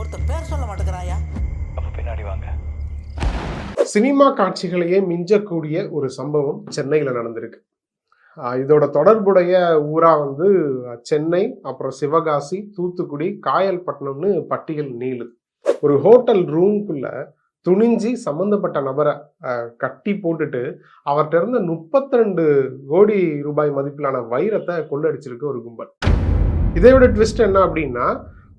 ஒருத்தன் பேர் சொல்ல மாட்டேங்கிறாயா? அப்ப பின்னாடி வாங்க. சினிமா காட்சிகளையே மிஞ்சக்கூடிய ஒரு சம்பவம் சென்னையில் நடந்திருக்கு. இதோட தொடர்புடைய ஊரா வந்து சென்னை அப்புறம் சிவகாசி தூத்துக்குடி காயல்பட்டினம்னு பட்டியல் நீளு. ஒரு ஹோட்டல் ரூம்குள்ள துணிஞ்சி சம்பந்தப்பட்ட நபரை கட்டி போட்டுட்டு அவர்கிட்ட இருந்த முப்பத்தி ரெண்டு கோடி ரூபாய் மதிப்பிலான வைரத்தை கொள்ளடிச்சிருக்கு ஒரு கும்பல். இதை விட ட்விஸ்ட் என்ன அப்படின்னா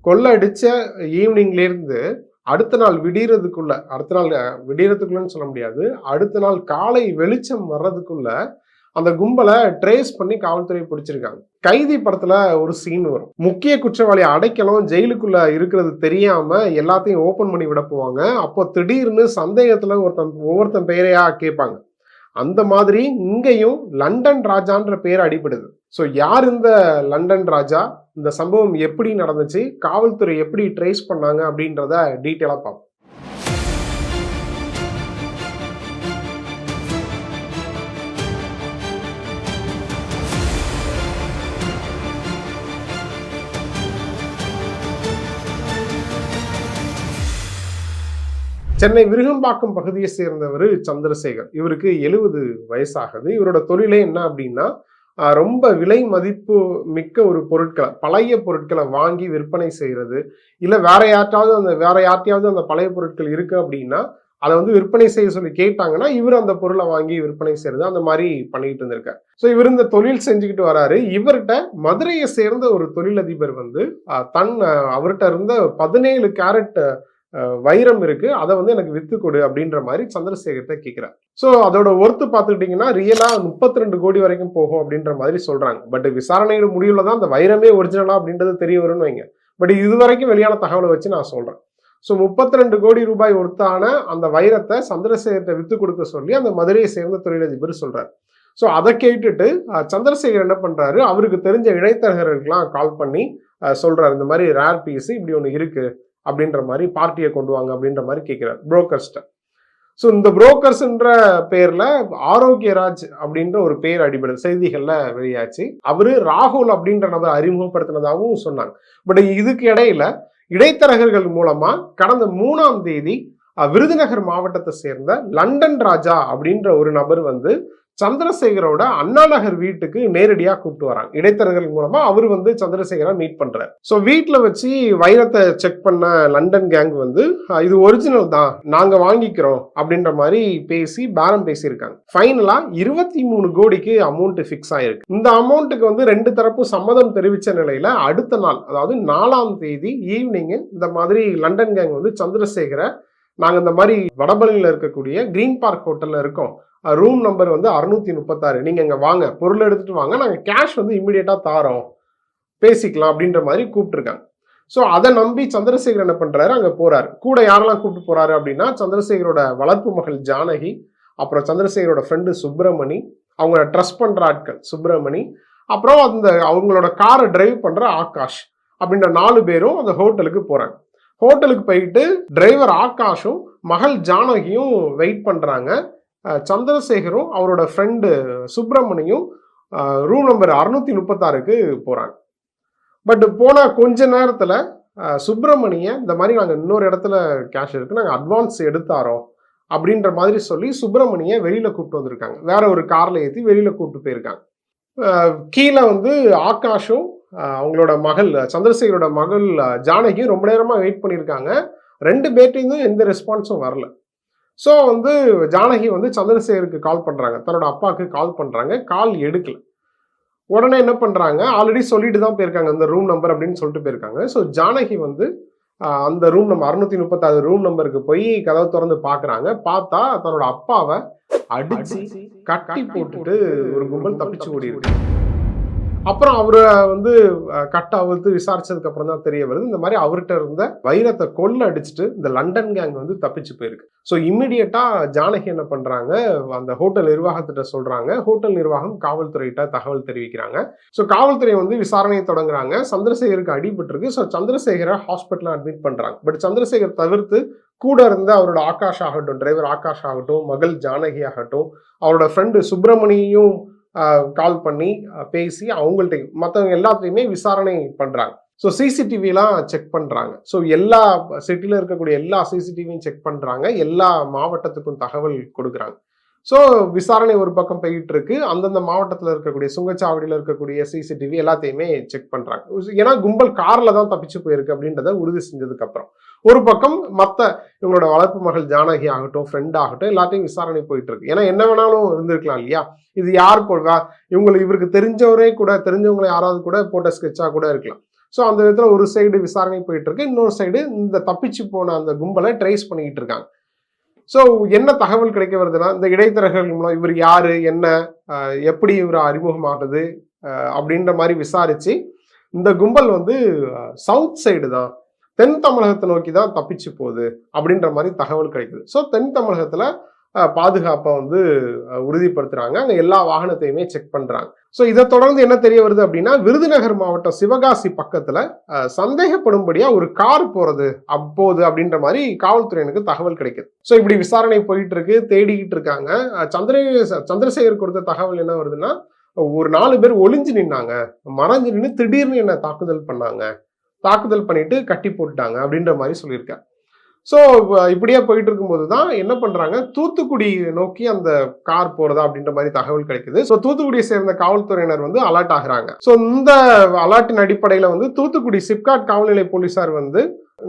கொள்ளடிச்ச ஈவினிங்ல ஈவினிங்லேருந்து அடுத்த நாள் விடியறதுக்குள்ள அடுத்த நாள் விடியறதுக்குள்ளன்னு சொல்ல முடியாது. அடுத்த நாள் காலை வெளிச்சம் வர்றதுக்குள்ள அந்த கும்பலை ட்ரேஸ் பண்ணி காவல்துறை பிடிச்சிருக்காங்க. கைதி படத்துல ஒரு சீன் வரும். முக்கிய குற்றவாளியை அடைக்கணும் ஜெயிலுக்குள்ள இருக்கிறது தெரியாம எல்லாத்தையும் ஓபன் பண்ணி விட போவாங்க. அப்போ திடீர்னு சந்தேகத்துல ஒருத்தன் ஒவ்வொருத்தன் பெயரையா கேட்பாங்க. அந்த மாதிரி இங்கேயும் லண்டன் ராஜான்ற பேர் அடிபடுது. ஸோ யார் இந்த லண்டன் ராஜா? இந்த சம்பவம் எப்படி நடந்துச்சு? காவல்துறை எப்படி ட்ரேஸ் பண்ணாங்க அப்படின்றத டீட்டெயிலாக பார்ப்போம். சென்னை விருகம்பாக்கம் பகுதியை சேர்ந்தவர் சந்திரசேகர். இவருக்கு எழுபது வயசாகுது. இவரோட தொழிலே என்ன அப்படின்னா ரொம்ப விலை மதிப்பு மிக்க ஒரு பொருட்களை பழைய பொருட்களை வாங்கி விற்பனை செய்கிறது இல்லை வேற யார்ட்டாவது அந்த வேற யார்ட்டையாவது அந்த பழைய பொருட்கள் இருக்கு அப்படின்னா அதை வந்து விற்பனை செய்ய சொல்லி கேட்டாங்கன்னா இவர் அந்த பொருளை வாங்கி விற்பனை செய்யறது. அந்த மாதிரி பண்ணிக்கிட்டு இருந்திருக்கார். ஸோ இவர் இந்த தொழில் செஞ்சுக்கிட்டு வராரு. இவர்கிட்ட மதுரையை சேர்ந்த ஒரு தொழிலதிபர் வந்து தன் அவர்கிட்ட இருந்த பதினேழு கேரட் வைரம் இருக்கு. அதை வந்து எனக்கு வித்து கொடு அப்படின்ற மாதிரி சந்திரசேகர்கிட்ட கேட்கிறார் ஸோ அதோட ஒர்த்து பார்த்துக்கிட்டிங்கன்னா ரியலா முப்பத்தி ரெண்டு கோடி வரைக்கும் போகும் அப்படின்ற மாதிரி சொல்றாங்க. பட் விசாரணையோட முடிவில் தான் அந்த வைரமே ஒரிஜினலா அப்படின்றது தெரிய வரும்னு வைங்க. பட் இது வரைக்கும் வெளியான தகவலை வச்சு நான் சொல்றேன். ஸோ முப்பத்தி ரெண்டு கோடி ரூபாய் ஒருத்தான அந்த வைரத்தை சந்திரசேகர்கிட்ட வித்து கொடுக்க சொல்லி அந்த மதுரையை சேர்ந்த தொழிலதிபர் சொல்றாரு. ஸோ அதை கேட்டுட்டு சந்திரசேகர் என்ன பண்றாரு? அவருக்கு தெரிஞ்ச இடைத்தரகர்களுக்கெல்லாம் கால் பண்ணி சொல்கிறார் சொல்றாரு. இந்த மாதிரி ரேர் பீஸ் இப்படி ஒன்று இருக்கு. அப்படின்ற மாதிரி பார்ட்டியை கொண்டு வாங்க அப்படின்ற மாதிரி கேட்கிறார் புரோக்கர்ஸ்ட்ட ஸோ இந்த புரோக்கர்ஸ்ன்ற பேர்ல ஆரோக்கியராஜ் அப்படின்ற ஒரு பேர் அடிபட செய்திகள்ல வெளியாச்சு. அவரு ராகுல் அப்படின்ற நபர் அறிமுகப்படுத்தினதாகவும் சொன்னாங்க. பட் இதுக்கு இடையில இடைத்தரகர்கள் மூலமா கடந்த மூணாம் தேதி விருதுநகர் மாவட்டத்தை சேர்ந்த லண்டன் ராஜா அப்படின்ற ஒரு நபர் வந்து சந்திரசேகரோட அண்ணா நகர் வீட்டுக்கு நேரடியாக கூப்பிட்டு வராங்க. இடைத்தரகர்கள் மூலமா அவர் வந்து சந்திரசேகரை மீட் பண்றாரு. ஸோ வீட்டில் வச்சு வைரத்தை செக் பண்ண லண்டன் கேங் வந்து இது ஒரிஜினல் தான். நாங்க வாங்கிக்கிறோம். அப்படின்ற மாதிரி பேசி பேரம் பேசியிருக்காங்க. ஃபைனலா இருபத்தி மூணு கோடிக்கு அமௌண்ட் ஃபிக்ஸ் ஆயிருக்கு. இந்த அமௌண்ட்டுக்கு வந்து ரெண்டு தரப்பும் சம்மதம் தெரிவித்த நிலையில அடுத்த நாள் அதாவது நாலாம் தேதி ஈவினிங் இந்த மாதிரி லண்டன் கேங் வந்து சந்திரசேகரை நாங்கள் இந்த மாதிரி வடபழனியில் இருக்கக்கூடிய கிரீன் பார்க் ஹோட்டலில் இருக்கோம். ரூம் நம்பர் வந்து அறுநூத்தி முப்பத்தாறு. நீங்கள் இங்கே வாங்க. பொருள் எடுத்துட்டு வாங்க. நாங்கள் கேஷ் வந்து இம்மிடியேட்டாக தாரோம். பேசிக்கலாம் அப்படின்ற மாதிரி கூப்பிட்டுருக்காங்க. ஸோ அதை நம்பி சந்திரசேகர் என்ன பண்ணுறாரு அங்கே போகிறார் கூட யாரெல்லாம் கூப்பிட்டு போகிறாரு அப்படின்னா சந்திரசேகரோட வளர்ப்பு மகள் ஜானகி அப்புறம் சந்திரசேகரோட ஃப்ரெண்டு சுப்பிரமணி அவங்கள ட்ரஸ்ட் பண்ணுற ஆட்கள் சுப்பிரமணி அப்புறம் அந்த அவங்களோட காரை டிரைவ் பண்ணுற ஆகாஷ் அப்படின்ற நாலு பேரும் அந்த ஹோட்டலுக்கு போகிறாங்க ஹோட்டலுக்கு போயிட்டு டிரைவர் ஆகாஷும் மகள் ஜானகியும் வெயிட் பண்ணுறாங்க சந்திரசேகரும் அவரோட ஃப்ரெண்டு சுப்பிரமணியும் ரூம் நம்பர் அறுநூத்தி முப்பத்தாறுக்கு போகிறாங்க பட் போன கொஞ்ச நேரத்தில் சுப்பிரமணிய இந்த மாதிரி நாங்கள் இன்னொரு இடத்துல கேஷ் இருக்குது நாங்கள் அட்வான்ஸ் எடுத்தாரோம் அப்படின்ற மாதிரி சொல்லி சுப்பிரமணிய வெளியில் கூப்பிட்டு வந்திருக்காங்க. வேற ஒரு காரில் ஏற்றி வெளியில் கூப்பிட்டு போயிருக்காங்க. கீழே வந்து ஆகாஷும் அவங்களோட மகள் சந்திரசேகரோட மகள் ஜானகியும் ரொம்ப நேரமா வெயிட் பண்ணியிருக்காங்க. ரெண்டு பேர்ட்டையும் எந்த ரெஸ்பான்ஸும் வரல. ஸோ வந்து ஜானகி வந்து சந்திரசேகருக்கு கால் பண்றாங்க. தன்னோட அப்பாவுக்கு கால் பண்றாங்க. கால் எடுக்கல. உடனே என்ன பண்றாங்க? ஆல்ரெடி சொல்லிட்டு தான் போயிருக்காங்க. இந்த ரூம் நம்பர் அப்படின்னு சொல்லிட்டு போயிருக்காங்க. ஸோ ஜானகி வந்து அந்த ரூம் நம்பர் அறுநூத்தி முப்பத்தாறு ரூம் நம்பருக்கு போய் கதவை திறந்து பாக்குறாங்க. பார்த்தா தன்னோட அப்பாவை அடிச்சு கட்டி போட்டுட்டு ஒரு கும்பல் தப்பிச்சு ஓடி இருக்கு அப்புறம் அவரை வந்து கட் அவுத்து விசாரிச்சதுக்கு அப்புறம் தான் தெரிய வருது. இந்த மாதிரி அவர்கிட்ட இருந்த வைரத்தை கொள்ள அடிச்சுட்டு இந்த லண்டன் கேங் வந்து தப்பிச்சு போயிருக்கு. ஸோ இம்மிடியட்டா ஜானகி என்ன பண்றாங்க? அந்த ஹோட்டல் நிர்வாகத்திட்ட சொல்றாங்க. ஹோட்டல் நிர்வாகம் காவல்துறையிட்ட தகவல் தெரிவிக்கிறாங்க. ஸோ காவல்துறை வந்து விசாரணையை தொடங்குறாங்க. சந்திரசேகருக்கு அடிபட்டிருக்கு. ஸோ சந்திரசேகரை ஹாஸ்பிட்டலில் அட்மிட் பண்றாங்க. பட் சந்திரசேகர் தவிர்த்து கூட இருந்த அவரோட ஆகாஷ் ஆகட்டும் டிரைவர் ஆகாஷ் ஆகட்டும் மகள் ஜானகி ஆகட்டும் அவரோட ஃப்ரெண்டு சுப்பிரமணியும் கால் பண்ணி பேசி அவங்கள்ட்ட மற்றவங்க எல்லாத்தையுமே விசாரணை பண்றாங்க. ஸோ சிசிடிவிலாம் செக் பண்ணுறாங்க ஸோ எல்லா சிட்டியில் இருக்கக்கூடிய எல்லா சிசிடிவியும் செக் பண்ணுறாங்க எல்லா மாவட்டத்துக்கும் தகவல் கொடுக்குறாங்க. ஸோ விசாரணை ஒரு பக்கம் போயிட்டு இருக்கு அந்தந்த மாவட்டத்தில் இருக்கக்கூடிய சுங்கச்சாவடியில் இருக்கக்கூடிய சிசிடிவி எல்லாத்தையுமே செக் பண்ணுறாங்க ஏன்னா கும்பல் காரில் தான் தப்பிச்சு போயிருக்கு அப்படின்றத உறுதி செஞ்சதுக்கு அப்புறம். ஒரு பக்கம் மற்ற இவங்களோட வளர்ப்பு மகள் ஜானகி ஆகட்டும் ஃப்ரெண்ட் ஆகட்டும் எல்லாத்தையும் விசாரணை போயிட்டு இருக்கு ஏன்னா என்ன வேணாலும் இருந்திருக்கலாம் இல்லையா? இது யார் போடுவா இவங்களுக்கு இவருக்கு தெரிஞ்சவரே கூட தெரிஞ்சவங்களை யாராவது கூட போட்ட ஸ்கெட்சாக கூட இருக்கலாம். ஸோ அந்த விதத்தில் ஒரு சைடு விசாரணை போயிட்டு இருக்கு இன்னொரு சைடு இந்த தப்பிச்சு போன அந்த கும்பலை ட்ரேஸ் பண்ணிக்கிட்டு இருக்காங்க. ஸோ என்ன தகவல் கிடைக்க வருதுன்னா இந்த இடைத்தரகர்கள் மூலம் இவர் யாரு என்ன எப்படி இவர் அறிமுகமாகுது அப்படின்ற மாதிரி விசாரிச்சு இந்த கும்பல் வந்து சவுத் சைடு தான் தென் தமிழகத்தை நோக்கி தான் தப்பிச்சு போகுது அப்படின்ற மாதிரி தகவல் கிடைக்குது. ஸோ தென் தமிழகத்துல பாதுகாப்பை வந்து உறுதிப்படுத்துறாங்க. அங்கே எல்லா வாகனத்தையுமே செக் பண்றாங்க. ஸோ இதை தொடர்ந்து என்ன தெரிய வருது அப்படின்னா விருதுநகர் மாவட்டம் சிவகாசி பக்கத்துல சந்தேகப்படும்படியா ஒரு கார் போறது அப்போது அப்படின்ற மாதிரி காவல்துறையினருக்கு தகவல் கிடைக்குது. ஸோ இப்படி விசாரணை போயிட்டு இருக்கு தேடிக்கிட்டு இருக்காங்க. சந்திர சந்திரசேகர் கொடுத்த தகவல் என்ன வருதுன்னா ஒரு நாலு பேர் ஒளிஞ்சு நின்னாங்க. மறைஞ்சு நின்று திடீர்னு என்ன தாக்குதல் பண்ணாங்க. தாக்குதல் பண்ணிட்டு கட்டி போட்டுட்டாங்க அப்படின்ற மாதிரி சொல்லியிருக்காரு ஸோ இப்படியே போயிட்டு இருக்கும்போது தான் என்ன பண்றாங்க? தூத்துக்குடி நோக்கி அந்த கார் போறதா அப்படின்ற மாதிரி தகவல் கிடைக்குது. ஸோ தூத்துக்குடியை சேர்ந்த காவல்துறையினர் வந்து அலர்ட் ஆகுறாங்க. ஸோ இந்த அலர்ட்டின் அடிப்படையில் வந்து தூத்துக்குடி சிப்காட் காவல்நிலை போலீசார் வந்து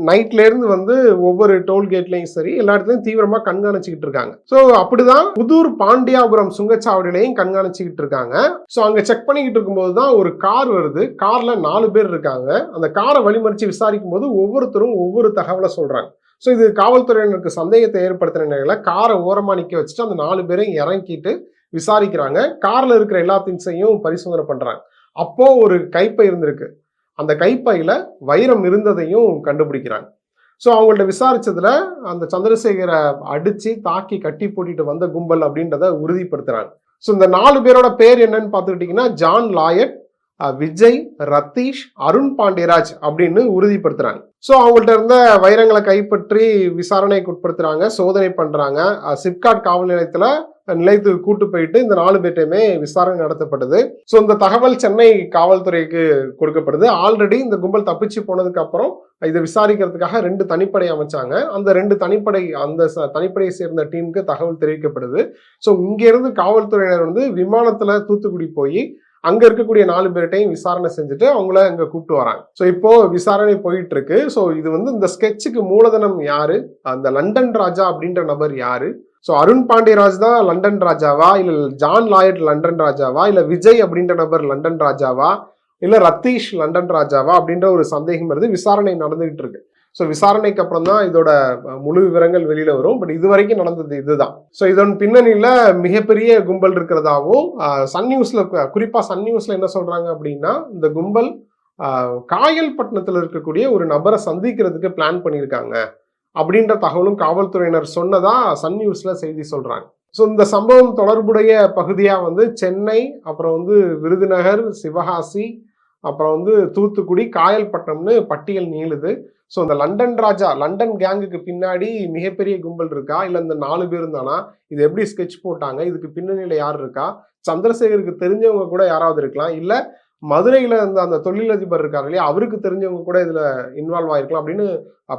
நைட்லேருந்து வந்து ஒவ்வொரு டோல்கேட்லையும் சரி எல்லா இடத்துலையும் தீவிரமாக கண்காணிச்சுக்கிட்டு இருக்காங்க. ஸோ அப்படிதான் புதூர் பாண்டியாபுரம் சுங்கச்சாவடியிலையும் கண்காணிச்சுக்கிட்டு இருக்காங்க. ஸோ அங்கே செக் பண்ணிக்கிட்டு இருக்கும்போது தான் ஒரு கார் வருது. காரில் நாலு பேர் இருக்காங்க. அந்த காரை வழிமறிச்சு விசாரிக்கும் போது ஒவ்வொருத்தரும் ஒவ்வொரு தகவலை சொல்கிறாங்க ஸோ இது காவல்துறையினருக்கு சந்தேகத்தை ஏற்படுத்தின நிலையில் காரை ஓரமாக நிற்க வச்சுட்டு அந்த நாலு பேரையும் இறங்கிட்டு விசாரிக்கிறாங்க. காரில் இருக்கிற எல்லா திங்ஸையும் பரிசோதனை பண்ணுறாங்க அப்போ ஒரு கைப்பை இருந்திருக்கு. அந்த கைப்பையில் வைரம் இருந்ததையும் கண்டுபிடிக்கிறாங்க. ஸோ அவங்கள்ட்ட விசாரிச்சதுல அந்த சந்திரசேகரை அடித்து தாக்கி கட்டி போட்டிட்டு வந்த கும்பல் அப்படின்றத உறுதிப்படுத்துறாங்க. ஸோ இந்த நாலு பேரோட பேர் என்னன்னு பார்த்துக்கிட்டிங்கன்னா ஜான் லாயட் விஜய் ரத்தீஷ் அருண் பாண்டியராஜ் அப்படின்னு உறுதிப்படுத்துறாங்க. ஸோ அவங்கள்ட்ட இருந்த வைரங்களை கைப்பற்றி விசாரணைக்கு உட்படுத்துறாங்க சோதனை பண்றாங்க. சிப்காட் காவல் நிலையத்துல நிலையத்துக்கு கூட்டு போயிட்டு இந்த நாலு பேர்ட்டையுமே விசாரணை நடத்தப்பட்டது. ஸோ இந்த தகவல் சென்னை காவல்துறைக்கு கொடுக்கப்படுது. ஆல்ரெடி இந்த கும்பல் தப்பிச்சு போனதுக்கு அப்புறம் இதை விசாரிக்கிறதுக்காக ரெண்டு தனிப்படை அமைச்சாங்க. அந்த ரெண்டு தனிப்படை அந்த தனிப்படையை சேர்ந்த டீமுக்கு தகவல் தெரிவிக்கப்படுது. ஸோ இங்கேருந்து காவல்துறையினர் வந்து விமானத்துல தூத்துக்குடி போய் அங்க இருக்கக்கூடிய நாலு பேர்கிட்டையும் விசாரணை செஞ்சுட்டு அவங்கள அங்க கூப்பிட்டு வராங்க. ஸோ இப்போ விசாரணை போயிட்டு இருக்கு ஸோ இது வந்து இந்த ஸ்கெட்சுக்கு மூலதனம் யாரு? அந்த லண்டன் ராஜா அப்படின்ற நபர் யாரு? ஸோ அருண் பாண்டியராஜ் தான் லண்டன் ராஜாவா? இல்ல ஜான் லாயட் லண்டன் ராஜாவா? இல்ல விஜய் அப்படின்ற நபர் லண்டன் ராஜாவா? இல்ல ரத்தீஷ் லண்டன் ராஜாவா? அப்படின்ற ஒரு சந்தேகம் வருது. விசாரணை நடந்துகிட்டு இருக்கு. ஸோ விசாரணைக்கு அப்புறம் தான் இதோட முழு விவரங்கள் வெளியில வரும். பட் இது வரைக்கும் நடந்தது இதுதான். ஸோ இதன் பின்னணியில் மிகப்பெரிய கும்பல் இருக்கிறதாவும் சன் நியூஸ்ல குறிப்பாக சன் நியூஸ்ல என்ன சொல்றாங்க அப்படின்னா இந்த கும்பல் காயல்பட்டினத்தில் இருக்கக்கூடிய ஒரு நபரை சந்திக்கிறதுக்கு பிளான் பண்ணியிருக்காங்க. அப்படின்ற தகவலும் காவல்துறையினர் சொன்னதா சன் நியூஸ்ல செய்தி சொல்றாங்க. ஸோ இந்த சம்பவம் தொடர்புடைய பகுதியாக வந்து சென்னை அப்புறம் வந்து விருதுநகர் சிவகாசி அப்புறம் வந்து தூத்துக்குடி காயல்பட்டினம்னு பட்டியல் நீளுது. ஸோ இந்த லண்டன் ராஜா லண்டன் கேங்குக்கு பின்னாடி மிகப்பெரிய கும்பல் இருக்கா? இல்லை இந்த நாலு பேர் இருந்தானா? இது எப்படி ஸ்கெட்ச் போட்டாங்க? இதுக்கு பின்னணியில் யார் இருக்கா? சந்திரசேகருக்கு தெரிஞ்சவங்க கூட யாராவது இருக்கலாம்? இல்லை மதுரையில் இருந்த அந்த தொழிலதிபர் இருக்காரு இல்லையா? அவருக்கு தெரிஞ்சவங்க கூட இதில் இன்வால்வ் ஆயிருக்கலாம் அப்படின்னு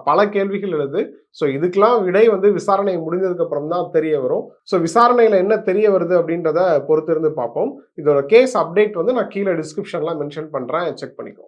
பல கேள்விகள் எழுது. ஸோ இதுக்கெல்லாம் விடை வந்து விசாரணை முடிஞ்சதுக்கு அப்புறம் தான் தெரிய வரும். ஸோ விசாரணையில் என்ன தெரிய வருது அப்படின்றத பொறுத்திருந்து பார்ப்போம். இதோட கேஸ் அப்டேட் வந்து நான் கீழே டிஸ்கிரிப்ஷன்லாம் மென்ஷன் பண்ணுறேன் செக் பண்ணிக்கோ